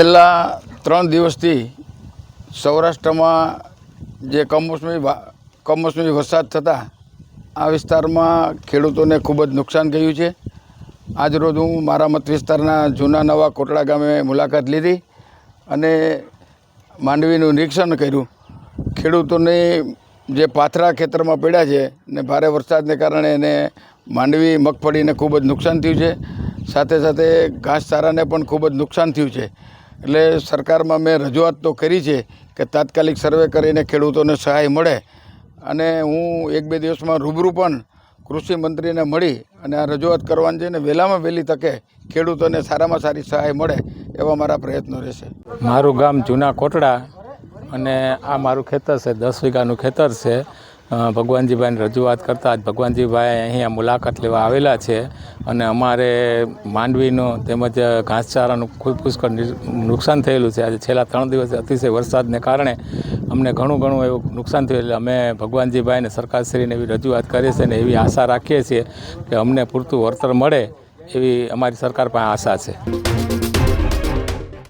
છેલ્લા ત્રણ દિવસથી સૌરાષ્ટ્રમાં જે કમોસમી કમોસમી વરસાદ થતાં આ વિસ્તારમાં ખેડૂતોને ખૂબ જ નુકસાન ગયું છે. આજરોજ હું મારા મત વિસ્તારના જૂના નવા કોટડા ગામે મુલાકાત લીધી અને માંડવીનું નિરીક્ષણ કર્યું. ખેડૂતોને જે પાથરા ખેતરમાં પડ્યા છે ને ભારે વરસાદને કારણે એને માંડવી મગફળીને ખૂબ જ નુકસાન થયું છે. સાથે સાથે ઘાસચારાને પણ ખૂબ જ નુકસાન થયું છે. એટલે સરકારમાં મેં રજૂઆત તો કરી છે કે તાત્કાલિક સર્વે કરીને ખેડૂતોને સહાય મળે અને હું એક બે દિવસમાં રૂબરૂ પણ કૃષિ મંત્રીને મળી અને આ રજૂઆત કરવાની છે ને વહેલામાં વહેલી તકે ખેડૂતોને સારામાં સારી સહાય મળે એવા મારા પ્રયત્નો રહેશે. મારું ગામ જૂના કોટડા અને આ મારું ખેતર છે, દસ વીઘાનું ખેતર છે. ભગવાનજીભાઈની રજૂઆત કરતાં જ ભગવાનજીભાઈ અહીંયા મુલાકાત લેવા આવેલા છે અને અમારે માંડવીનું તેમજ ઘાસચારાનું ખૂબ પુષ્કળ નુકસાન થયેલું છે. આજે છેલ્લા ત્રણ દિવસ અતિશય વરસાદને કારણે અમને ઘણું ઘણું એવું નુકસાન થયું એટલે અમે ભગવાનજીભાઈને સરકારશ્રીને એવી રજૂઆત કરીએ છીએ અને એવી આશા રાખીએ છીએ કે અમને પૂરતું વળતર મળે એવી અમારી સરકાર પાસે આશા છે.